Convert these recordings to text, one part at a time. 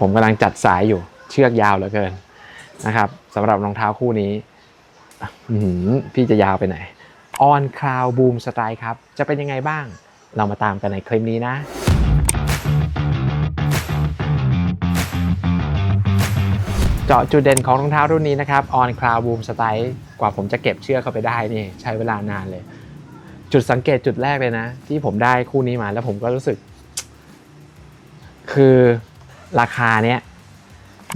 ผมกำลังจัดสายอยู่ เชือกยาวเหลือเกินนะครับสำหรับรองเท้าคู่นี้พี่จะยาวไปไหน On Cloud Boom Strike ครับ จะเป็นยังไงบ้าง เรามาตามกันในคลิปนี้นะเจาะจุดเด่นของรองเท้ารุ่นนี้นะครับ On Cloud Boom Strike กว่าผมจะเก็บเชือกเข้าไปได้นี่ใช้เวลานานเลย จุดสังเกตจุดแรกเลยนะ ที่ผมได้คู่นี้มาแล้วผมก็รู้สึก คือ ราคาเนี้ย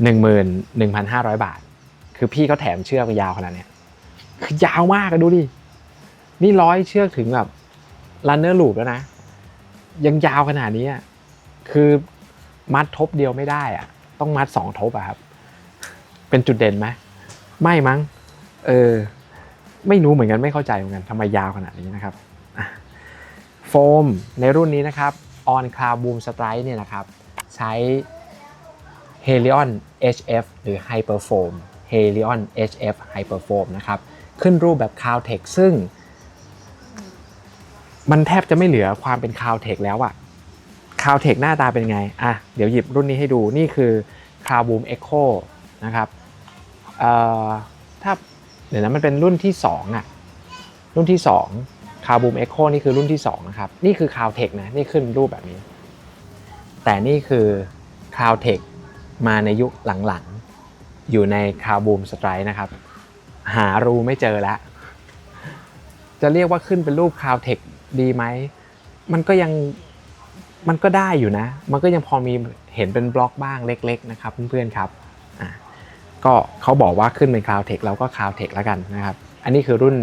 หนึ่งหมื่นหนึ่งพันห้าร้อยบาท คือพี่เขาแถมเชือกมายาวขนาดเนี้ยคือยาวมากอะดูดิ นี่ร้อยเชือกถึงแบบรันเนอร์ลูปแล้วนะ ยังยาวขนาดนี้คือมัดทบเดียวไม่ได้อะต้องมัดสองทบอะครับ เป็นจุดเด่นไหมไม่มั้ง เออ ไม่รู้เหมือนกันไม่เข้าใจเหมือนกันทำไมยาวขนาดนี้นะครับโฟมในรุ่นนี้นะครับ On Cloud Boom Strike เนี่ยนะครับ ใช้ Helion HF หรือ Hyperfoam Helion HF Hyperfoam นะครับ ขึ้นรูปแบบ Cowtech ซึ่ง มันแทบจะไม่เหลือความเป็น Cowtech แล้วอะ Cowtech หน้าตาเป็นไง อะ เดี๋ยวหยิบรุ่นนี้ให้ดู นี่คือ Cloud Boom Echo นะครับ เอ่อ ถ้า เดี๋ยวนะ มันเป็นรุ่นที่2อะรุ่นที่2 Cloud Boom Echo นี่คือรุ่นที่2นะครับ นี่คือ Cowtech นะ นี่ขึ้นรูปแบบนี้ แต่นี่คือ Cowtech มาในยุคหลังๆ อยู่ใน Cloud Boom Strike นะครับ หารูไม่เจอแล้ว จะเรียกว่าขึ้นเป็นรูป Cowtech ดีไหม มันก็ยังมันก็ได้อยู่นะ มันก็ยังพอมีเห็นเป็นบล็อกบ้างเล็ก ๆ นะครับเพื่อนๆครับอะก็เขาบอกว่าขึ้นเป็น Cowtech เราก็ Cowtech แล้วกันนะครับ อันนี้คือรุ่น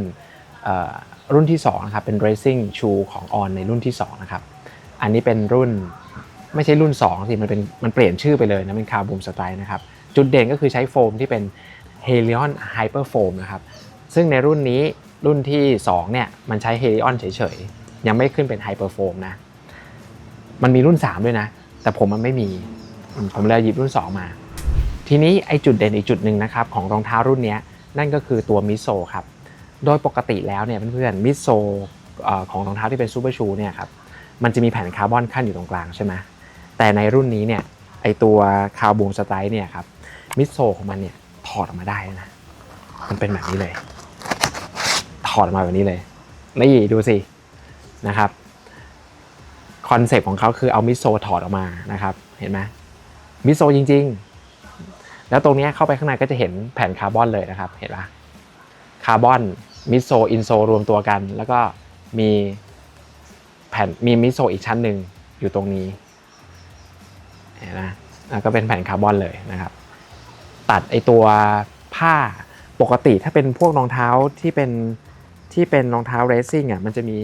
เอ่อรุ่นที่2นะครับเป็น Racing Shoe ของ On ในรุ่นที่2นะครับ อันนี้เป็นรุ่น ไม่ใช่รุ่น 2 สิ มันเป็นมันเปลี่ยนชื่อไปเลยนะเป็น Cloud Boom Strike นะครับ จุดเด่นก็คือใช้โฟมที่เป็น Helion Hyper Foam นะครับ ซึ่งในรุ่นนี้รุ่นที่ 2 เนี่ย มันใช้ Helion เฉยๆ ยังไม่ขึ้นเป็น Hyper Foam นะ มันมีรุ่น 3 ด้วยนะ แต่ผมมันไม่มี ผมเลยหยิบรุ่น 2 มา ทีนี้ไอจุดเด่นอีกจุดหนึ่งนะครับของรองเท้ารุ่นนี้นั่นก็คือตัวมิโซครับ โดยปกติแล้วเนี่ยเพื่อนๆมิโซของรองเท้าที่เป็นซูเปอร์ชูเนี่ยครับ มันจะมีแผ่นคาร์บอนขั้นอยู่ตรงกลางใช่ไหม แต่ในรุ่นนี้เนี่ยไอตัวคาร์บูมสไตร์เนี่ยครับมิโซของมันเนี่ยถอดออกมาได้นะ มันเป็นแบบนี้เลย ถอดออกมาแบบนี้เลยนี่ดูสินะครับคอนเซปต์ของเขาคือเอามิโซถอดออกมานะครับ เห็นไหมมิโซจริง ๆ แล้วตรงนี้เข้าไปข้างในก็จะเห็นแผ่นคาร์บอนเลยนะครับ เห็นปะคาร์บอนมิโซอินโซรวมตัวกัน แล้วก็มีแผ่นมีมิโซอีกชั้นหนึ่งอยู่ตรงนี้ นะก็เป็นแผ่นคาร์บอนเลยนะครับ ตัดไอตัวผ้าปกติถ้าเป็นพวกรองเท้าที่เป็นที่เป็นรองเท้าเรซซิ่งอะมันจะมี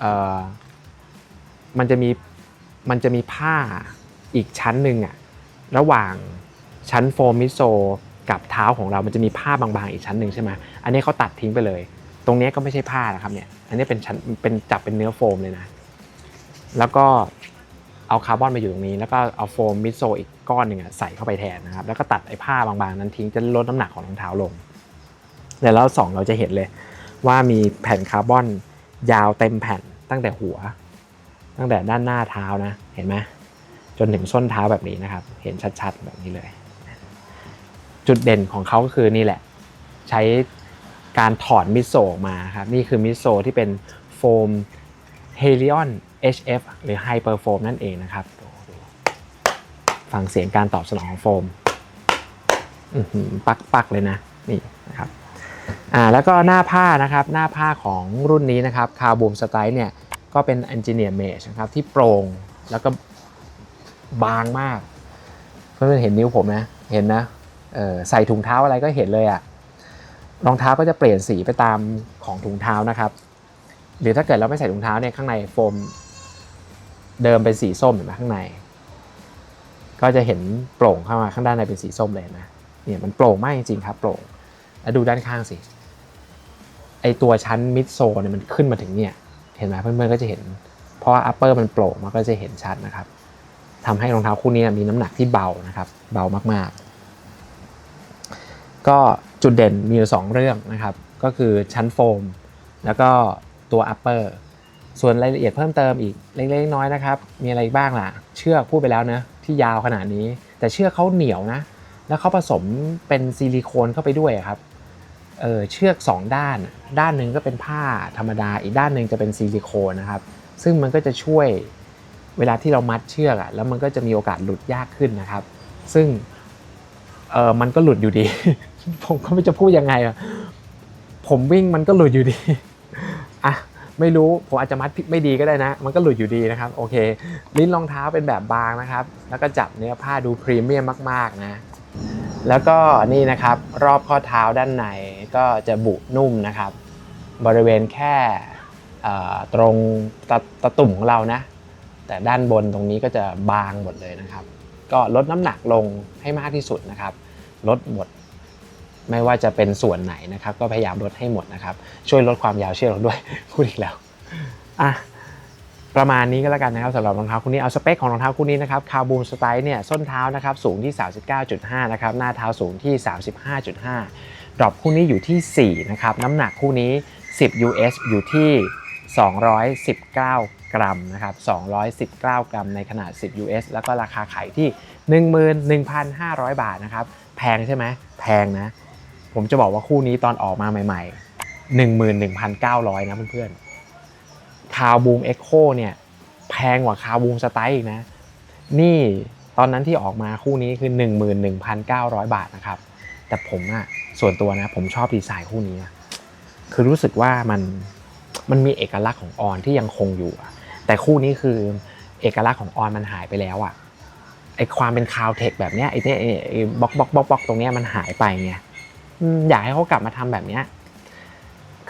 เอ่อมันจะมีมันจะมีผ้าอีกชั้นหนึ่งอะระหว่างชั้นโฟมมิโซกับเท้าของเรา มันจะมีผ้าบางๆอีกชั้นหนึ่งใช่ไหมอันนี้เขาตัดทิ้งไปเลย ตรงนี้ก็ไม่ใช่ผ้านะครับเนี่ย อันนี้เป็นชั้นเป็นจับเป็นเนื้อโฟมเลยนะ แล้วก็ เอาคาร์บอนมาอยู่ตรงนี้ แล้วก็เอาโฟมมิโซอีกก้อนหนึ่งอะใส่เข้าไปแทนนะครับ แล้วก็ตัดไอ้ผ้าบางๆ นั้นทิ้งจะลดน้ำหนักของรองเท้าลงเดี๋ยวเราสองเราจะเห็นเลยว่ามีแผ่นคาร์บอนยาวเต็มแผ่นตั้งแต่หัว ตั้งแต่ด้านหน้าเท้านะ เห็นไหมจนถึงส้นเท้าแบบนี้นะครับ เห็นชัดๆแบบนี้เลย จุดเด่นของเขาก็คือนี่แหละ ใช้การถอดมิโซออกมาครับ นี่คือมิโซที่เป็นโฟม Helion HF หรือ Hyper Foam นั่นเองนะครับ ฟังเสียงการตอบสนองของโฟมปักปักๆเลยนะ นี่นะครับอ่าแล้วก็หน้าผ้านะครับหน้าผ้าของรุ่นนี้นะครับคาร์บูมสไตล์เนี่ยก็เป็น Engineer Mesh นะครับที่โปร่งแล้วก็บางมาก เพื่อนๆเห็นนิ้วผมนะ เห็นนะใส่ถุงเท้าอะไรก็เห็นเลยอะรองเท้าก็จะเปลี่ยนสีไปตามของถุงเท้านะครับ หรือถ้าเกิดเราไม่ใส่ถุงเท้าเนี่ยข้างในโฟม เดิมเป็นสีส้มเห็นไหมข้างใน ก็จะเห็นโปร่งเข้ามาข้างด้านในเป็นสีส้มเลยนะเนี่ยมันโปร่งมากจริงๆครับโปร่งแล้วดูด้านข้างสิไอตัวชั้นมิดโซเนี่ยมันขึ้นมาถึงเนี่ยเห็นไหมเพื่อนๆก็จะเห็น เพราะว่าอัปเปอร์มันโปร่งมันก็จะเห็นชัดนะครับทำให้รองเท้าคู่นี้มีน้ำหนักที่เบานะครับ เบามากๆ ก็จุดเด่นมีอยู่สองเรื่องนะครับ ก็คือชั้นโฟม แล้วก็ตัว upper ส่วนรายละเอียดเพิ่มเติมอีกเล็กๆน้อยๆนะครับ มีอะไรบ้างล่ะ เชือกพูดไปแล้วเนะที่ยาวขนาดนี้ แต่เชือกเขาเหนียวนะ แล้วเขาผสมเป็นซิลิโคนเข้าไปด้วยครับเออเชือกสองด้าน ด้านหนึ่งก็เป็นผ้าธรรมดา อีกด้านหนึ่งจะเป็นซิลิโคนนะครับ ซึ่งมันก็จะช่วยเวลาที่เรามัดเชือกอะแล้วมันก็จะมีโอกาสหลุดยากขึ้นนะครับ ซึ่งเออมันก็หลุดอยู่ดี ผมก็ไม่จะพูดยังไงอะผมวิ่งมันก็หลุดอยู่ดีอะ ไม่รู้ผมอาจจะมัดไม่ดีก็ได้นะ มันก็หลุดอยู่ดีนะครับโอเคลิ้นรองเท้าเป็นแบบบางนะครับ แล้วก็จับเนื้อผ้าดูพรีเมียมมากๆนะแล้วก็นี่นะครับรอบข้อเท้าด้านในก็จะบุนุ่มนะครับ บริเวณแค่ตรงตตะตุ่มของเรานะ แต่ด้านบนตรงนี้ก็จะบางหมดเลยนะครับ ก็ลดน้ำหนักลงให้มากที่สุดนะครับ ลดหมด ไม่ว่าจะเป็นส่วนไหนนะครับ ก็พยายามลดให้หมดนะครับ ช่วยลดความยาวเชือกเราด้วยพูดอีกแล้วอะประมาณนี้ก็แล้วกันนะครับสำหรับรองเท้าคู่นี้เอาสเปคของรองเท้าคู่นี้นะครับคาบูมสไตล์เนี่ยส้นเท้านะครับสูงที่ 39.5 นะครับหน้าเท้าสูงที่ 35.5 ดรอปคู่นี้อยู่ที่ 4 นะครับน้ำหนักคู่นี้ 10 US อยู่ที่ 219 กรัมนะครับ 219 กรัมในขนาด 10 US แล้วก็ราคาขายที่ 11,500 บาทนะครับ แพงใช่ไหมแพงนะ ผมจะบอกว่าคู่นี้ตอนออกมาใหม่ ๆ 11,900 นะเพื่อนๆคาวบูมเอ็กโคเนี่ยแพงกว่าคาวบูมสไตล์อีกนะ นี่ตอนนั้นที่ออกมาคู่นี้คือ 11,900 บาทนะครับ แต่ผมอะส่วนตัวนะผมชอบดีไซน์คู่นี้นะคือรู้สึกว่ามันมันมีเอกลักษณ์ของออนที่ยังคงอยู่ แต่คู่นี้คือเอกลักษณ์ของออนมันหายไปแล้วอะไอความเป็นคาวเทคแบบเนี้ยไอเนี่ยไอ้บล็อกบล็อกบล็อกบล็อกตรงเนี้ยมันหายไปไง อยากให้เขากลับมาทำแบบเนี้ย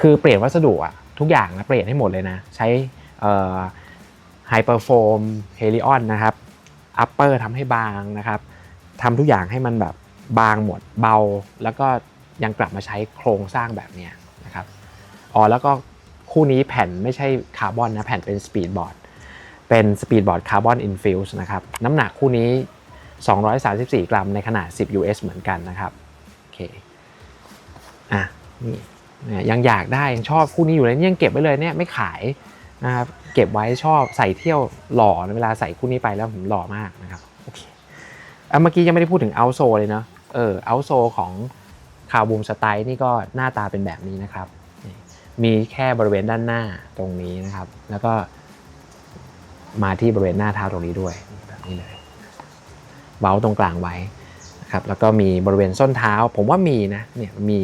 คือเปลี่ยนวัสดุอะทุกอย่างนะเปลี่ยนให้หมดเลยนะ ใช้ไฮเปอร์โฟมเฮลิออนนะครับอัปเปอร์ทำให้บางนะครับทำทุกอย่างให้มันแบบบางหมดเบา แล้วก็ยังกลับมาใช้โครงสร้างแบบนี้นะครับอ๋อแล้วก็คู่นี้แผ่นไม่ใช่คาร์บอนนะแผ่นเป็นสปีดบอร์ดเป็นสปีดบอร์ดคาร์บอนอินฟิวส์นะครับน้ำหนักคู่นี้ 234 กรัมในขนาด 10 US เหมือนกันนะครับโอเค อะนี่ยังอยากได้ยังชอบคู่นี้อยู่เลยนี่ยังเก็บไว้เลยเนี่ยไม่ขายนะครับเก็บไว้ชอบใส่เที่ยวหล่อเวลาใส่คู่นี้ไปแล้วผมหล่อมากนะครับโอเคอะเมื่อกี้ยังไม่ได้พูดถึงเอาโซเลยเนาะเออเอาโซของคาวบูมสไตล์นี่ก็หน้าตาเป็นแบบนี้นะครับ มีแค่บริเวณด้านหน้าตรงนี้นะครับ แล้วก็มาที่บริเวณหน้าเท้าตรงนี้ด้วยแบบนี้เลยเว้าตรงกลางไว้นะครับแล้วก็มีบริเวณส้นเท้า ผมว่ามีนะเนี่ยมี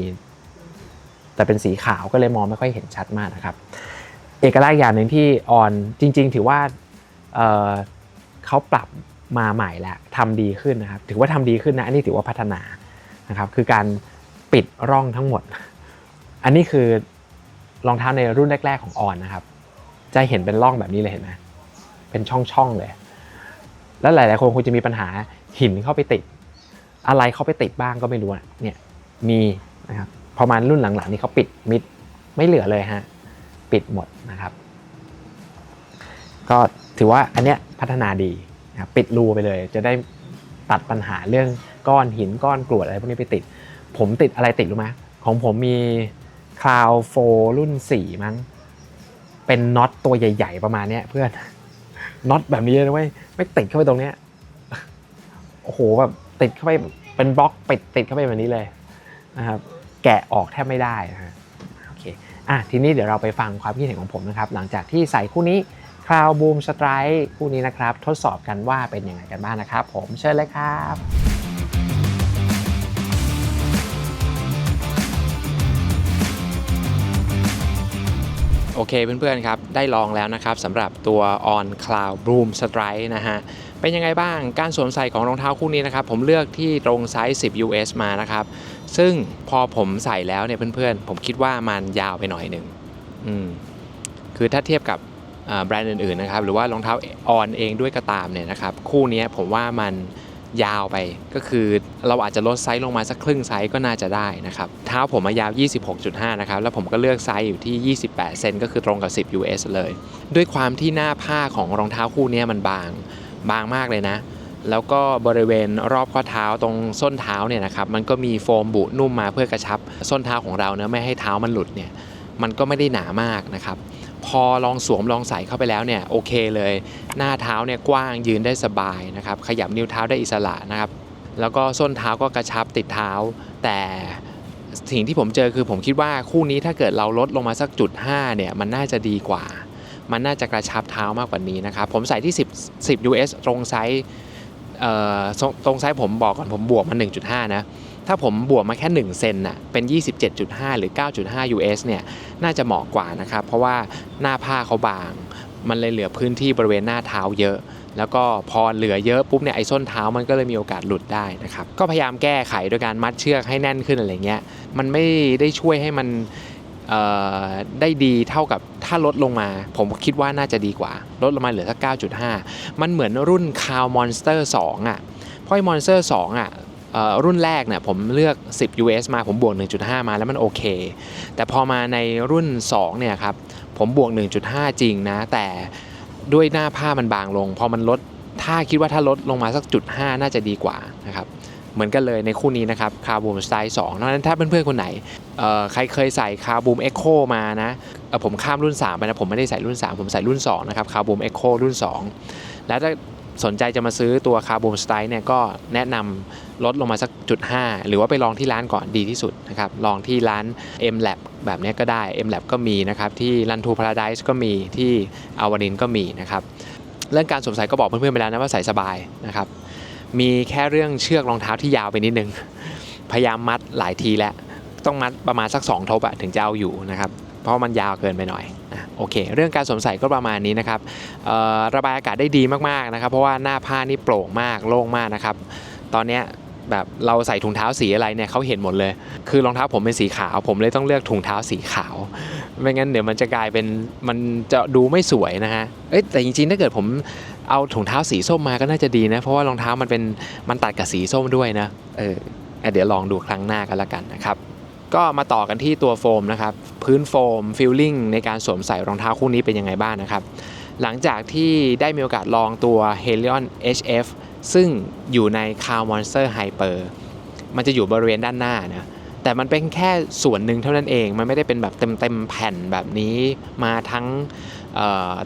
แต่เป็นสีขาวก็เลยมองไม่ค่อยเห็นชัดมากนะครับ เอกลักษณ์อย่างหนึ่งที่ออนจริง ๆ ถือว่าเเขาปรับมาใหม่แล้วทำดีขึ้นนะครับ ถือว่าทำดีขึ้นนะอันนี้ถือว่าพัฒนานะครับ คือการปิดร่องทั้งหมด อันนี้คือรองเท้าในรุ่นแรก ๆ ของออนนะครับ จะเห็นเป็นร่องแบบนี้เลยเห็นไหมเป็นช่องๆเลย แล้วหลาย ๆ คนคงจะมีปัญหาหินเข้าไปติด อะไรเข้าไปติดบ้างก็ไม่รู้เนี่ยมีนะครับ อมารุ่นหลังๆนี่เขาปิดมิดไม่เหลือเลยฮะปิดหมดนะครับ ก็ถือว่าอันเนี้ยพัฒนาดีนะปิดรูไปเลย จะได้ตัดปัญหาเรื่องก้อนหินก้อนกรวดอะไรพวกนี้ไปติด ผมติดอะไรติดรู้ไหมของผมมีคลาวโฟรุ่น 4 มั้ง เป็นน็อตตัวใหญ่ ๆ ประมาณเนี้ยเพื่อนน็อตแบบนี้เลยนะเว้ยไม่ติดเข้าไปตรงเนี้ยโอ้โหแบบติดเข้าไปเป็นบล็อกปิดติดเข้าไปแบบนี้เลยนะครับ แกะออกแทบไม่ได้นะฮะโอเคอะทีนี้เดี๋ยวเราไปฟังความคิดเห็นของผมนะครับ หลังจากที่ใส่คู่นี้คลาวบูมสไตร์คู่นี้นะครับ ทดสอบกันว่าเป็นยังไงกันบ้างนะครับ ผมเชิญเลยครับโอเคเพื่อนๆครับ ได้ลองแล้วนะครับสำหรับตัว On Cloud Bloom Strike นะฮะเป็นยังไงบ้างการสวมใส่ของรองเท้าคู่นี้นะครับ ผมเลือกที่ตรงไซส์ 10 US มานะครับ ซึ่งพอผมใส่แล้วเนี่ยเพื่อนๆ ผมคิดว่ามันยาวไปหน่อยหนึ่งอืมคือถ้าเทียบกับแบรนด์อื่นๆนะครับ หรือว่ารองเท้าออนเองด้วยก็ตามเนี่ยนะครับ คู่นี้ผมว่ามันยาวไปก็คือเราอาจจะลดไซส์ลงมาสักครึ่งไซส์ก็น่าจะได้นะครับ เท้าผมมายาว 26.5 นะครับ แล้วผมก็เลือกไซส์อยู่ที่ 28 เซนก็คือตรงกับ 10 US เลย ด้วยความที่หน้าผ้าของรองเท้าคู่นี้มันบางบางมากเลยนะ แล้วก็บริเวณรอบข้อเท้าตรงส้นเท้าเนี่ยนะครับมันก็มีโฟมบุนุ่มมาเพื่อกระชับ ส้นเท้าของเราเนะไม่ให้เท้ามันหลุดเนี่ยมันก็ไม่ได้หนามากนะครับพอลองสวมลองใส่เข้าไปแล้วเนี่ยโอเคเลย หน้าเท้าเนี่ยกว้างยืนได้สบายนะครับขยับนิ้วเท้าได้อิสระนะครับแล้วก็ส้นเท้าก็กระชับติดเท้า แต่สิ่งที่ผมเจอคือผมคิดว่าคู่นี้ถ้าเกิดเราลดลงมาสักจุด5เนี่ยมันน่าจะดีกว่า มันน่าจะกระชับเท้ามากกว่านี้นะครับผมใส่ที่ 10 10 US ตรงไซส์ ตรงไซส์ผมบอกก่อนผมบวกมา 1.5 นะ ถ้าผมบวกมาแค่ 1 เซนน่ะเป็น 27.5 หรือ 9.5 US เนี่ยน่าจะเหมาะกว่านะครับ เพราะว่าหน้าผ้าเขาบาง มันเลยเหลือพื้นที่บริเวณหน้าเท้าเยอะ แล้วก็พอเหลือเยอะปุ๊บเนี่ยไอ้ส้นเท้ามันก็เลยมีโอกาสหลุดได้นะครับ ก็พยายามแก้ไขโดยการมัดเชือกให้แน่นขึ้นอะไรเงี้ยมันไม่ได้ช่วยให้มันได้ดีเท่ากับ ถ้าลดลงมา ผมคิดว่าน่าจะดีกว่า ลดลงมาเหลือสัก 9.5 มันเหมือนรุ่นคาวมอนสเตอร์2อะเพราะไอ้มอนสเตอร์2อะเอ่อรุ่นแรกเนี่ยผมเลือก 10 US มาผมบวก 1.5 มาแล้วมันโอเค แต่พอมาในรุ่น 2 เนี่ยครับ ผมบวก 1.5 จริงนะ แต่ด้วยหน้าผ้ามันบางลง พอมันลดถ้าคิดว่าถ้าลดลงมาสักจุด5น่าจะดีกว่านะครับเหมือนกันเลยในคู่นี้นะครับคาร์บูมสไตล์2ดังนั้นถ้าเพื่อนๆคนไหนใครเคยใส่คาร์บูมเอ็กโคมานะ ผมข้ามรุ่น 3 ไปนะ ผมไม่ได้ใส่รุ่น 3 ผมใส่รุ่น 2 นะครับคาร์บูมเอ็กโครุ่น 2 แล้วถ้าสนใจจะมาซื้อตัวคาร์บูมสไตล์เนี่ยก็แนะนำลดลงมาสักจุด5หรือว่าไปลองที่ร้านก่อนดีที่สุดนะครับ ลองที่ร้าน M Lab แบบนี้ก็ได้ M Lab ก็มีนะครับ ที่ Run to Paradise ก็มีที่อาวารินก็มีนะครับเรื่องการสวมใส่ก็บอกเพื่อนๆไปแล้วนะว่าใส่สบายนะครับ มีแค่เรื่องเชือกรองเท้าที่ยาวไปนิดนึง พยายามมัดหลายทีแล้ว ต้องมัดประมาณสัก 2 ทบอะถึงจะเอาอยู่นะครับ เพราะมันยาวเกินไปหน่อยนะโอเค เรื่องการสวมใส่ก็ประมาณนี้นะครับระบายอากาศได้ดีมากๆนะครับ เพราะว่าหน้าผ้านี่โปร่งมากโล่งมากนะครับ ตอนนี้แบบเราใส่ถุงเท้าสีอะไรเนี่ยเขาเห็นหมดเลย คือรองเท้าผมเป็นสีขาว ผมเลยต้องเลือกถุงเท้าสีขาว ไม่งั้นเดี๋ยวมันจะกลายเป็นมันจะดูไม่สวยนะฮะเอ้แต่จริงๆถ้าเกิดผมเอาถุงเท้าสีส้มมาก็น่าจะดีนะ เพราะว่ารองเท้ามันเป็นมันตัดกับสีส้มด้วยนะเออเดี๋ยวลองดูครั้งหน้ากันละกันนะครับ ก็มาต่อกันที่ตัวโฟมนะครับ พื้นโฟมฟิลลิ่งในการสวมใส่รองเท้าคู่นี้เป็นยังไงบ้างนะครับ หลังจากที่ได้มีโอกาสลองตัว Helion HF ซึ่งอยู่ใน c a r Monster Hyper มันจะอยู่บริเวณด้านหน้านะแต่มันเป็นแค่ส่วนหนึ่งเท่านั้นเอง มันไม่ได้เป็นแบบเต็มๆแผ่นแบบนี้มาทั้ง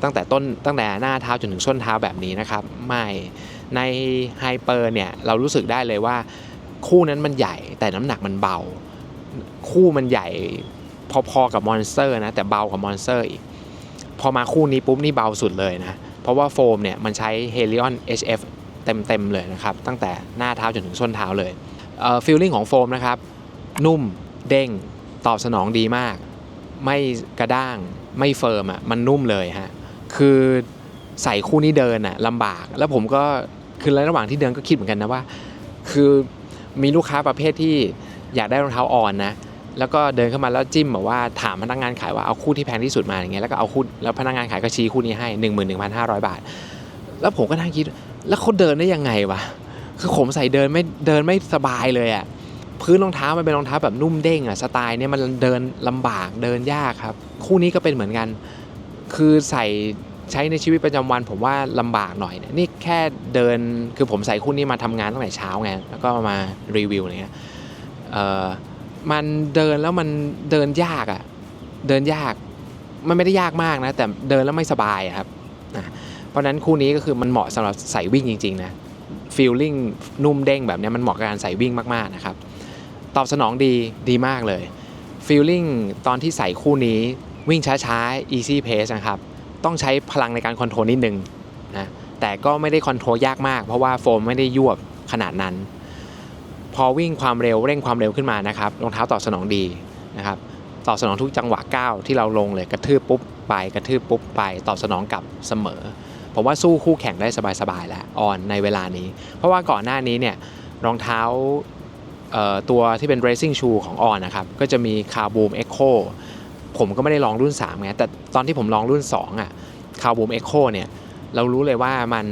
ตั้งแต่ต้นตั้งแต่หน้าเท้าจนถึงส้นเท้าแบบนี้นะครับ ไม่ในไฮเปอร์เนี่ยเรารู้สึกได้เลยว่าคู่นั้นมันใหญ่แต่น้ำหนักมันเบา คู่มันใหญ่พอๆกับมอนสเตอร์นะแต่เบากว่ามอนสเตอร์อีก พอมาคู่นี้ปุ๊บนี่เบาสุดเลยนะ เพราะว่าโฟมเนี่ยมันใช้ Helion HF เต็มๆเลยนะครับ ตั้งแต่หน้าเท้าจนถึงส้นเท้าเลยเอ่อฟีลลิ่งของโฟมนะครับ นุ่มเด้งตอบสนองดีมาก ไม่กระด้างไม่เฟิร์มอะมันนุ่มเลยฮะคือใส่คู่นี้เดินอะลำบาก แล้วผมก็คือระหว่างที่เดินก็คิดเหมือนกันนะว่า คือมีลูกค้าประเภทที่อยากได้รองเท้าอ่อนนะ แล้วก็เดินเข้ามาแล้วจิ้มแบบว่าถามพนักงานขายว่าเอาคู่ที่แพงที่สุดมาอย่างเงี้ยแล้วก็เอาคู่แล้วพนักงานขายก็ชี้คู่นี้ให้ 11,500 บาท แล้วผมก็นั่งคิด แล้วเขาเดินได้ยังไงวะคือผมใส่เดินไม่เดินไม่สบายเลยอะ่ะพื้นรองเท้ามันเป็นรองเท้าแบบนุ่มเด้งอะ่ะสไตล์เนี่ยมันเดินลำบากเดินยากครับ คู่นี้ก็เป็นเหมือนกัน คือใส่ใช้ในชีวิตประจำวันผมว่าลำบากหน่อยเนี่ยนี่แค่เดินคือผมใส่คู่นี้มาทำงานตั้งแต่เช้าไงแล้วก็มารีวิวอะไรเงี้ยเอ่อ มันเดินแล้วมันเดินยากอะ่ะเดินยาก มันไม่ได้ยากมากนะ แต่เดินแล้วไม่สบายครับนะเพราะฉะนั้นคู่นี้ก็คือมันเหมาะสำหรับใส่วิ่งจริงๆนะฟีลลิ่งนุ่มเด้งแบบนี้มันเหมาะกับการใส่วิ่งมากๆนะครับ ตอบสนองดีดีมากเลยฟีลลิ่งตอนที่ใส่คู่นี้วิ่งช้าๆ easy pace นะครับ ต้องใช้พลังในการคอนโทรลนิดนึงนะแต่ก็ไม่ได้คอนโทรลยากมาก เพราะว่าโฟมไม่ได้ยวบขนาดนั้น พอวิ่งความเร็วเร่งความเร็วขึ้นมานะครับรองเท้าตอบสนองดีนะครับตอบสนองทุกจังหวะก้าวที่เราลงเลยกระทืบปุ๊บไปกระทืบปุ๊บไปตอบสนองกลับเสมอ ผมว่าสู้คู่แข่งได้สบายๆแล้วออนในเวลานี้ เพราะว่าก่อนหน้านี้เนี่ยรองเท้าตัวที่เป็น racing shoe ของออนนะครับก็จะมี c a r b o o m Echo ผมก็ไม่ได้ลองรุ่น3ไงแต่ตอนที่ผมลองรุ่น2อะ c a r b o o m Echo เนี่ยเรารู้เลยว่ามัน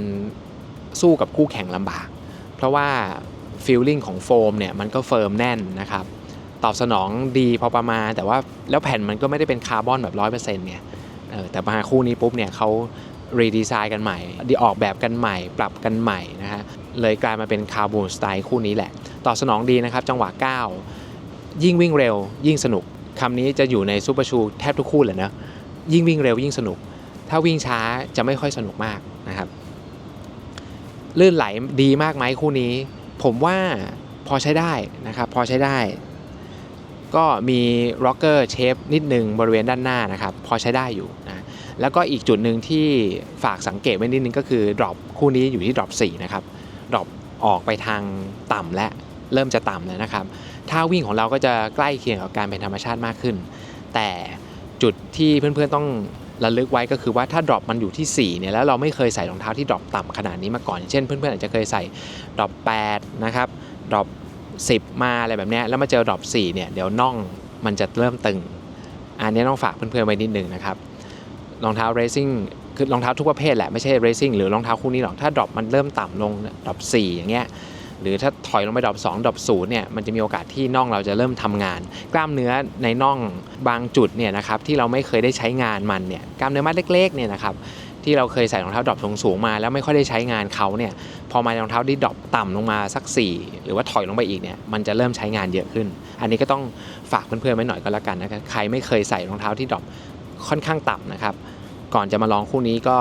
สู้กับคู่แข่งลำบาก เพราะว่า feeling ของโฟมเนี่ยมันก็เฟิร์มแน่นนะครับตอบสนองดีพอประมาณ แต่ว่าแล้วแผ่นมันก็ไม่ได้เป็นคาร์บอนแบบ100%เนี่ยเออแต่มาคู่นี้ปุ๊บเนี่ยเขารีดีไซน์กันใหม่ดีออกแบบกันใหม่ ปรับกันใหม่นะฮะเลยกลายมาเป็นคาร์บูนสไตล์คู่นี้แหละ ตอบสนองดีนะครับ จังหวะก้าวยิ่งวิ่งเร็ว ยิ่งสนุกคำนี้จะอยู่ในซูเปอร์ชูแทบทุกคู่เลยนะยิ่งวิ่งเร็วยิ่งสนุก ถ้าวิ่งช้าจะไม่ค่อยสนุกมากนะครับลื่นไหลดีมากไหมคู่นี้ ผมว่าพอใช้ได้นะครับ พอใช้ได้ ก็มีร็อกเกอร์เชฟนิดนึงบริเวณด้านหน้านะครับ พอใช้ได้อยู่นะแล้วก็อีกจุดหนึ่งที่ฝากสังเกตไว้นิดนึงก็คือดรอปคู่นี้อยู่ที่ดรอป4นะครับดรอปออกไปทางต่ำและเริ่มจะต่ำแล้วนะครับท่าวิ่งของเราก็จะใกล้เคียงกับการเป็นธรรมชาติมากขึ้น แต่จุดที่เพื่อนๆต้อง ระลึกไว้ก็คือว่าถ้าดรอปมันอยู่ที่ 4 เนี่ยแล้วเราไม่เคยใส่รองเท้าที่ดรอปต่ำขนาดนี้มาก่อน เช่นเพื่อนๆอาจจะเคยใส่ดรอป8นะครับดรอป10 มาอะไรแบบนี้แล้วมาเจอดรอป4เนี่ยเดี๋ยวน่องมันจะเริ่มตึง อันนี้ต้องฝากเพื่อนๆไว้นิดนึงนะครับรองเท้าเรซิ่งคือรองเท้าทุกประเภทแหละไม่ใช่เรซิ่งหรือรองเท้าคู่นี้หรอกถ้าดรอปมันเริ่มต่ำลงดรอป4อย่างเงี้ย หรือถ้าถอยลงไปดรอป2ดรอป0เนี่ยมันจะมีโอกาสที่น่องเราจะเริ่มทำงาน กล้ามเนื้อในน่องบางจุดเนี่ยนะครับที่เราไม่เคยได้ใช้งานมันเนี่ยกล้ามเนื้อมัดเล็กๆเนี่ยนะครับที่เราเคยใส่รองเท้าดรอปสูงๆมาแล้วไม่ค่อยได้ใช้งานเขาเนี่ยพอมารองเท้าที่ดรอปต่ำลงมาสัก 4 หรือว่าถอยลงไปอีกเนี่ยมันจะเริ่มใช้งานเยอะขึ้น อันนี้ก็ต้องฝากเพื่อนๆไว้หน่อยก็แล้วกันนะครับใครไม่เคยใส่รองเท้าที่ดรอปค่อนข้างต่ำนะครับก่อนจะมาลองคู่นี้ก็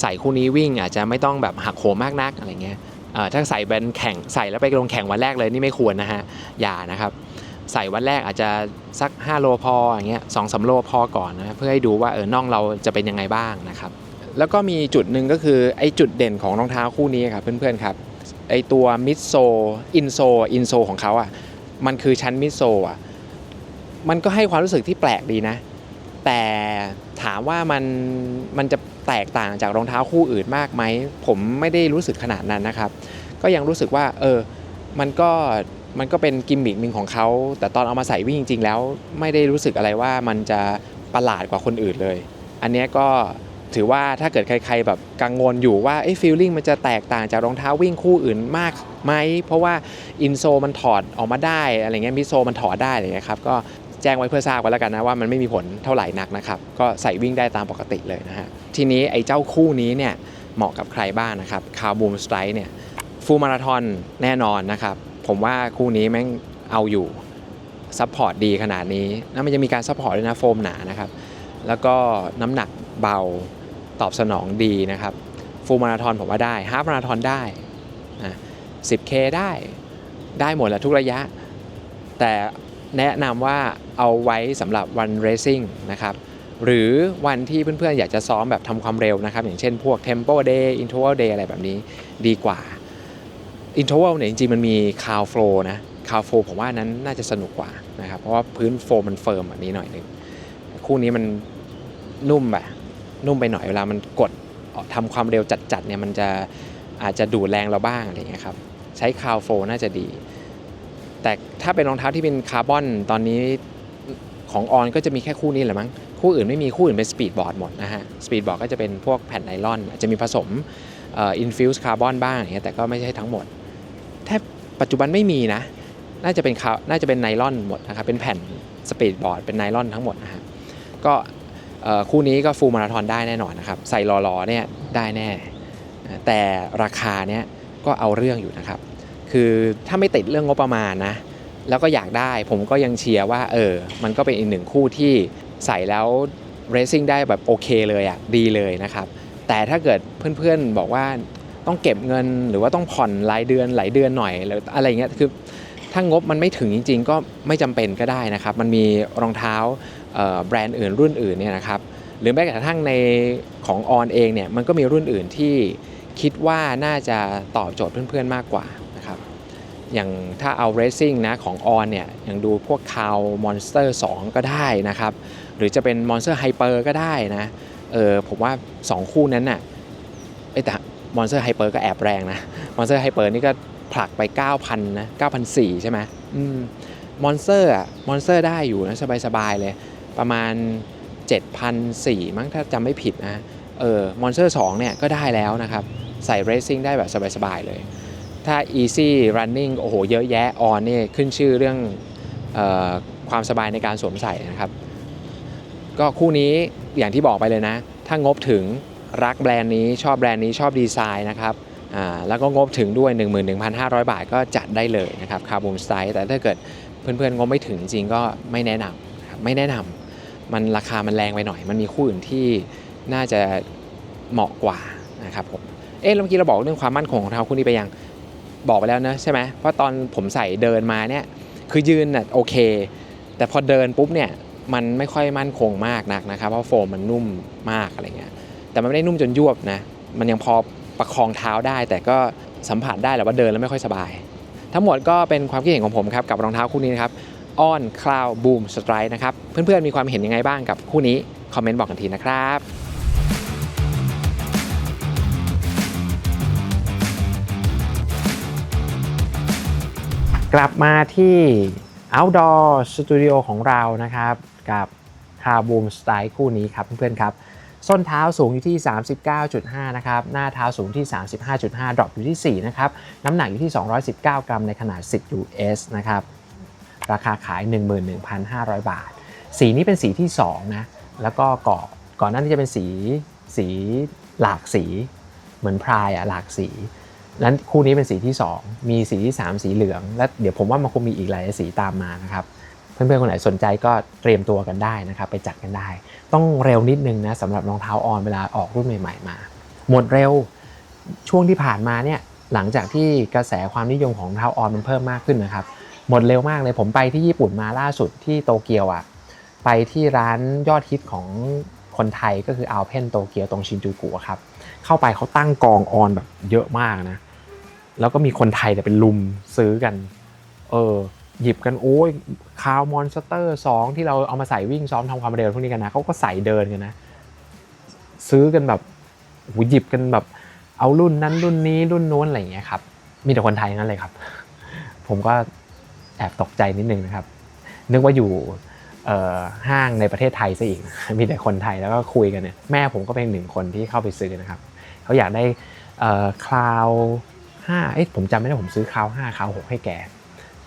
ใส่คู่นี้วิ่งอาจจะไม่ต้องแบบหักโหมมากนักอะไรเงี้ย ถ้าใส่แบนแข่งใส่แล้วไปลงแข่งวันแรกเลยนี่ไม่ควรนะฮะอย่านะครับใส่วันแรกอาจจะสัก 5 โลพออย่างเงี้ยสองสาโลพอก่อนนะเพื่อให้ดูว่าเออน่องเราจะเป็นยังไงบ้างนะครับ แล้วก็มีจุดหนึ่งก็คือไอ้จุดเด่นของรองเท้าคู่นี้ครับเพื่อนๆครับไอ้ตัวมิดโซอินโซอินโซของเขาอะมันคือชั้นมิดโซอะมันก็ให้ความรู้สึกที่แปลกดีนะ แต่ถามว่ามันมันจะแตกต่างจากรองเท้าคู่อื่นมากไหม ผมไม่ได้รู้สึกขนาดนั้นนะครับ ก็ยังรู้สึกว่า เออ มันก็มันก็เป็นกิมมิคหนึ่งของเขา แต่ตอนเอามาใส่วิ่งจริง ๆ แล้ว ไม่ได้รู้สึกอะไรว่ามันจะประหลาดกว่าคนอื่นเลย อันนี้ก็ถือว่าถ้าเกิดใคร ๆ แบบกังวลอยู่ว่าเอ้ฟีลลิ่งมันจะแตกต่างจากรองเท้าวิ่งคู่อื่นมากไหม เพราะว่าอินโซมันถอดออกมาได้อะไรเงี้ยมิโซมันถอดได้อะไรเงี้ยครับ ก็ แจ้งไว้เพื่อทราบไว้แล้วกันนะว่ามันไม่มีผลเท่าไหร่นักนะครับ ก็ใส่วิ่งได้ตามปกติเลยนะฮะทีนี้ไอ้เจ้าคู่นี้เนี่ยเหมาะกับใครบ้างนะครับคาร์บูมสไตร์เนี่ยฟูลมาราทอนแน่นอนนะครับ ผมว่าคู่นี้แม่งเอาอยู่ซัพพอร์ตดีขนาดนี้แล้วมันจะมีการซัพพอร์ตด้วยนะโฟมหนานะครับ แล้วก็น้ำหนักเบาตอบสนองดีนะครับฟูลมาราทอนผมว่าได้ฮาฟมาราทอนได้นะ 10K ได้ได้หมดแหละทุกระยะ แต่ แนะนำว่าเอาไว้สำหรับวันเรซิ่งนะครับหรือวันที่เพื่อนๆ อยากจะซ้อมแบบทำความเร็วนะครับ อย่างเช่นพวก Tempo Day Interval Day อะไรแบบนี้ดีกว่า Interval เนี่ยจริงๆ มันมี c o w Flow นะ c o w Flow ผมว่านั้นน่าจะสนุกกว่านะครับ เพราะว่าพื้นโฟมมันเฟิร์มแบบนี้หน่อยหนึง คู่นี้มันนุ่มแบบนุ่มไปหน่อยเวลามันกดทำความเร็วจัดๆเนี่ยมันจะอาจจะดูดแรงเราบ้างอะไรเงี้ยครับ ใช้ c o w Flow น่าจะดี แต่ถ้าเป็นรองเท้าที่เป็นคาร์บอนตอนนี้ของออนก็จะมีแค่คู่นี้แหละมั้ง คู่อื่นไม่มีคู่อื่นเป็นสปีดบอร์ดหมดนะฮะ สปีดบอร์ดก็จะเป็นพวกแผ่นไนลอน อาจจะมีผสมอินฟิวส์คาร์บอนบ้างอย่างเงี้ยแต่ก็ไม่ใช่ทั้งหมดแทบปัจจุบันไม่มีนะ น่าจะเป็นคาน่าจะเป็นไนลอนหมดนะครับ เป็นแผ่นสปีดบอร์ดเป็นไนลอนทั้งหมดนะฮะ ก็คู่นี้ก็ฟูลมาราธอนได้แน่นอนนะครับ ใส่รอๆเนี่ยได้แน่ แต่ราคาเนี้ยก็เอาเรื่องอยู่นะครับ คือถ้าไม่ติดเรื่องงบประมาณนะ แล้วก็อยากได้ผมก็ยังเชียร์ว่าเออ มันก็เป็นอีกหนึ่งคู่ที่ใส่แล้วเรซิ่งได้แบบโอเคเลยอะ่ะดีเลยนะครับ แต่ถ้าเกิดเพื่อนๆบอกว่าต้องเก็บเงินหรือว่าต้องผ่อนรายเดือนหลายเดือนหน่อยหรืออะไรเงี้ยคือถ้างบมันไม่ถึงจริง ๆ ก็ไม่จำเป็นก็ได้นะครับ มันมีรองเท้าแบรนด์อื่นรุ่นอื่นเนี่ยนะครับหรือแม้กระทั่งในของออนเองเนี่ยมันก็มีรุ่นอื่นที่คิดว่าน่าจะตอบโจทย์เพื่อนๆมากกว่า อย่างถ้าเอา Racing นะของ On เนี่ยอย่างดูพวก c o w Monster 2ก็ได้นะครับ หรือจะเป็น Monster Hyper ก็ได้นะเออผมว่า 2 คู่นั้นน่ะเอ้ยแต่ Monster Hyper ก็แอบแรงนะ Monster Hyper นี่ก็ผลักไป 9,000นะ9,400ใช่ไหมอืม Monster อะ Monster ได้อยู่นะสบายๆเลย ประมาณ7,400มั้งถ้าจำไม่ผิดนะเออ Monster 2เนี่ยก็ได้แล้วนะครับ ใส่ Racing ได้แบบสบายๆเลย ถ้า easy running โอ้โหเยอะแยะ on นี่ขึ้นชื่อเรื่องออความสบายในการสวมใส่นะครับ ก็คู่นี้อย่างที่บอกไปเลยนะ ถ้างบถึงรักแบรนด์นี้ชอบแบรนด์นี้ชอบดีไซน์นะครับอ่าแล้วก็งบถึงด้วย 11,500 บาทก็จัดได้เลยนะครับคาร์บูมสไตล์แต่ถ้าเกิดเพื่อนๆงบไม่ถึงจริงก็ไม่แนะนำไม่แนะนมันราคามันแรงไปหน่อย มันมีคู่อื่นที่น่าจะเหมาะกว่านะครับผมเอ๊ะแล้วเมื่อกี้เราบอกเรื่องความมั่นคงของเท้าคู่นี้ไปยัง บอกไปแล้วนะใช่ไหมเพราะตอนผมใส่เดินมาเนี่ยคือยืนน่ะโอเค แต่พอเดินปุ๊บเนี่ยมันไม่ค่อยมั่นคงมากนักนะครับ เพราะโฟมมันนุ่มมากอะไรเงี้ยแต่มันไม่ได้นุ่มจนยวบนะมันยังพอประคองเท้าได้ แต่ก็สัมผัสได้แหละว่าเดินแล้วไม่ค่อยสบาย ทั้งหมดก็เป็นความคิดเห็นของผมครับกับรองเท้าคู่นี้นะครับออนคลาวบูมสไตร์นะครับเพื่อนๆมีความเห็นยังไงบ้างกับคู่นี้ คอมเมนต์บอกกันทีนะครับ กลับมาที่ Outdoor Studio ของเรานะครับ กับคาบูมสไตล์คู่นี้ครับเพื่อนๆครับ ส้นเท้าสูงอยู่ที่ 39.5 นะครับ หน้าเท้าสูงที่ 35.5 ดรอปอยู่ที่ 4 นะครับ น้ำหนักอยู่ที่ 219 กรัมในขนาด 10 US นะครับ ราคาขาย 11,500 บาท สีนี้เป็นสีที่ 2 นะ แล้วก็ก่อก่อนหน้านี้จะเป็นสีสีหลากสี เหมือนพรายอะหลากสี นั้นคู่นี้เป็นสีที่ 2 มีสีที่ 3 สีเหลือง และเดี๋ยวผมว่ามันคงมีอีกหลายสีตามมานะครับ เพื่อนๆคนไหนสนใจก็เตรียมตัวกันได้นะครับ ไปจัดกันได้ ต้องเร็วนิดนึงนะสำหรับรองเท้าออนเวลาออกรุ่นใหม่ ๆ มา หมดเร็วช่วงที่ผ่านมาเนี่ยหลังจากที่กระแสความนิยมของรองเท้าออนมันเพิ่มมากขึ้นนะครับ หมดเร็วมากเลยผมไปที่ญี่ปุ่นมาล่าสุดที่โตเกียวอะไปที่ร้านยอดฮิตของคนไทยก็คืออัลเพนโตเกียวตรงชินจูกุครับ เข้าไปเขาตั้งกองออนแบบเยอะมากนะ แล้วก็มีคนไทยเนี่เป็นลุมซื้อกัน เออ หยิบกันโอ้ยคาวมอนสเตอร์สองที่เราเอามาใส่วิ่งซ้อมทำความเร็วพวกนี้กันนะเขาก็ใส่เดินกันนะ ซื้อกันแบบหหยิบกันแบบเอารุ่นนั้นรุ่นนี้รุ่นโน้นอะไรอย่างเงี้ยครับ มีแต่คนไทยนั้นเลยครับ ผมก็แอบตกใจนิดนึงนะครับ นึกว่าอยู่ห้างในประเทศไทยซะอีก มีแต่คนไทยแล้วก็คุยกันเนี่ย แม่ผมก็เป็นหนึ่งคนที่เข้าไปซื้อนะครับ เขาอยากได้คลาวห้าเอ้ยผมจำไม่ได้ผมซื้อคลาวห้าคลาวหกให้แก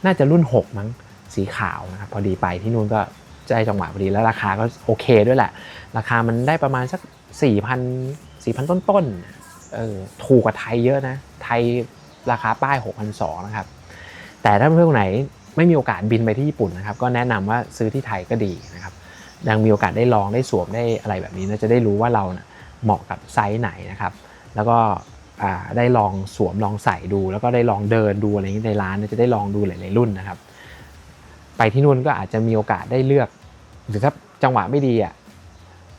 น่าจะรุ่น 6 มั้งสีขาวนะครับพอดีไปที่นู่นก็ได้จังหวะพอดีแล้วราคาก็โอเคด้วยแหละ ราคามันได้ประมาณสัก 4,000 4,000 ต้นๆเออถูกกว่าไทยเยอะนะ ไทยราคาป้าย 6,200นะครับ แต่ถ้าเพื่อนคนไหนไม่มีโอกาสบินไปที่ญี่ปุ่นนะครับ ก็แนะนำว่าซื้อที่ไทยก็ดีนะครับยังมีโอกาสได้ลองได้สวมได้อะไรแบบนี้นะจะได้รู้ว่าเรานะเหมาะกับไซส์ไหนนะครับ แล้วก็ได้ลองสวมลองใส่ดู แล้วก็ได้ลองเดินดูอะไรอย่างนี้ในร้านจะได้ลองดูหลายๆรุ่นนะครับ ไปที่นู่นก็อาจจะมีโอกาสได้เลือก หรือถ้าจังหวะไม่ดีอะ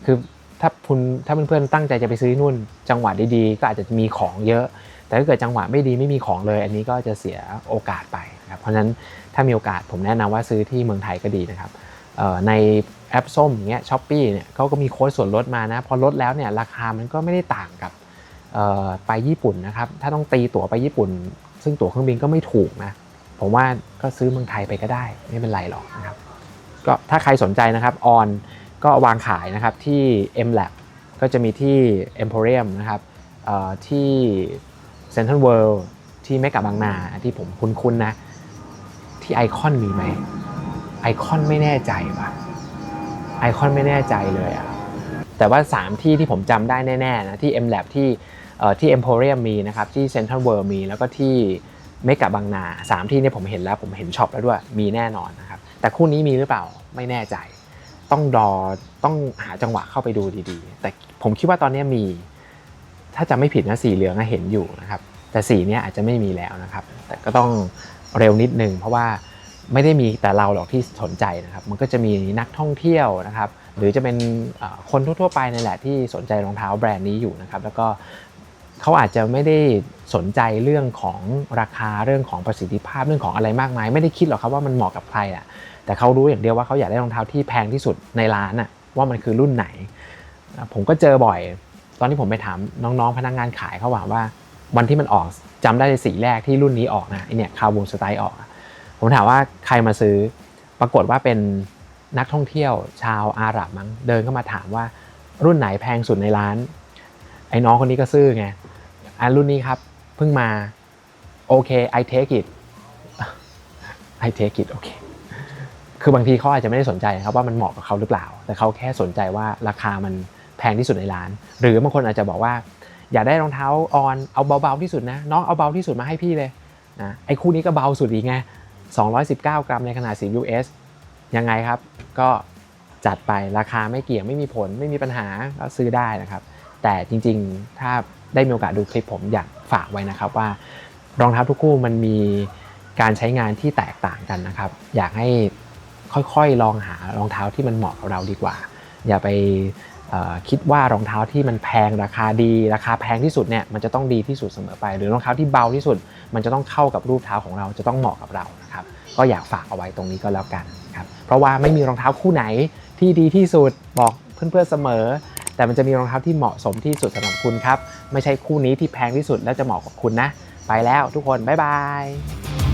คือถ้าคุณถ้าเพื่อนๆตั้งใจจะไปซื้อที่นู่น จังหวะดีๆ ก็อาจจะมีของเยอะ แต่ถ้าเกิดจังหวะไม่ดีไม่มีของเลย อันนี้ก็จะเสียโอกาสไปนะครับเพราะฉะนั้นถ้ามีโอกาสผมแนะนำว่าซื้อที่เมืองไทยก็ดีนะครับในแอปส้มอย่างเงี้ยช้อปปี้เนี่ยเขาก็มีโค้ดส่วนลดมานะพอลดแล้วเนี่ยราคามันก็ไม่ได้ต่างกับ ไปญี่ปุ่นนะครับถ้าต้องตีตั๋วไปญี่ปุ่น ซึ่งตั๋วเครื่องบินก็ไม่ถูกนะผมว่าก็ซื้อเมืองไทยไปก็ได้ ไม่เป็นไรหรอกนะครับก็ถ้าใครสนใจนะครับออนก็วางขายนะครับที่ M Lab ก็จะมีที่ Emporium นะครับที่เซ็นทรัลเวิลด์ที่ไม่กับบางนาที่ผมคุ้นๆนะ ที่ไอคอนมีไหมไอคอนไม่แน่ใจว่ะไอคอนไม่แน่ใจเลยอะแต่ว่า 3 ที่ที่ผมจำได้แน่ๆนะที่ M Lab ที่เอ่ ที่ Emporium มีนะครับที่ Central World มี แล้วก็ที่เมกะบางนา 3 ที่เนี่ยผมเห็นแล้วผมเห็นช็อปแล้วด้วยมีแน่นอนนะครับแต่คู่นี้มีหรือเปล่าไม่แน่ใจ ต้องรอต้องหาจังหวะเข้าไปดูดีๆ แต่ผมคิดว่าตอนนี้มี ถ้าจำไม่ผิดนะสีเหลืองเห็นอยู่นะครับแต่สีนี้อาจจะไม่มีแล้วนะครับ แต่ก็ต้องเร็วนิดนึงเพราะว่าไม่ได้มีแต่เราหรอกที่สนใจนะครับ มันก็จะมีนักท่องเที่ยวนะครับ หรือจะเป็นคนทั่วๆไปนั่นแหละที่สนใจรองเท้าแบรนด์นี้อยู่นะครับ แล้วก็ เขาอาจจะไม่ได้สนใจเรื่องของราคาเรื่องของประสิทธิภาพเรื่องของอะไรมากมาย ไม่ได้คิดหรอกครับว่ามันเหมาะกับใครอะแต่เขารู้อย่างเดียวว่าเขาอยากได้รองเท้าที่แพงที่สุดในร้านอะว่ามันคือรุ่นไหน ผมก็เจอบ่อย ตอนที่ผมไปถามน้องๆพนักงานขายเขาว่าว่า วันที่มันออกจำได้ในสีแรกที่รุ่นนี้ออกนะไอเนี่ยคาร์บูมสไตล์ออก ผมถามว่าใครมาซื้อปรากฏว่าเป็นนักท่องเที่ยวชาวอาหรับมั้งเดินเข้ามาถามว่ารุ่นไหนแพงสุดในร้านไอ้น้องคนนี้ก็ซื่อไง อะรุ่นนี้ครับเพิ่งมาโอเค I take it I take it โอเค คือบางทีเขาอาจจะไม่ได้สนใจครับว่ามันเหมาะกับเขาหรือเปล่า แต่เขาแค่สนใจว่าราคามันแพงที่สุดในร้าน หรือบางคนอาจจะบอกว่า อยากได้รองเท้าออนเอาเบาๆที่สุดนะน้องเอาเบาที่สุดมาให้พี่เลยนะไอ้คู่นี้ก็เบาสุดอีกไง 219 กรัมในขนาด 10 US ยังไงครับ ก็จัดไปราคาไม่เกี่ยงไม่มีผลไม่มีปัญหาก็ซื้อได้นะครับ แต่จริงๆ ถ้าได้มีโอกาสดูคลิปผมอยากฝากไว้นะครับว่ารองเท้าทุกคู่มันมีการใช้งานที่แตกต่างกันนะครับ อยากให้ค่อยๆลองหารองเท้าที่มันเหมาะกับเราดีกว่า อย่าไปคิดว่ารองเท้าที่มันแพงราคาดีราคาแพงที่สุดเนี่ยมันจะต้องดีที่สุดเสมอไป หรือรองเท้าที่เบาที่สุด มันจะต้องเข้ากับรูปเท้าของเราจะต้องเหมาะกับเรานะครับก็อยากฝากเอาไว้ตรงนี้ก็แล้วกันครับเพราะว่าไม่มีรองเท้าคู่ไหนที่ดีที่สุดบอกเพื่อนๆเสมอ แต่มันจะมีรองเท้าที่เหมาะสมที่สุดสำหรับคุณครับ ไม่ใช่คู่นี้ที่แพงที่สุดแล้วจะเหมาะกับคุณนะ ไปแล้วทุกคน บ๊ายบาย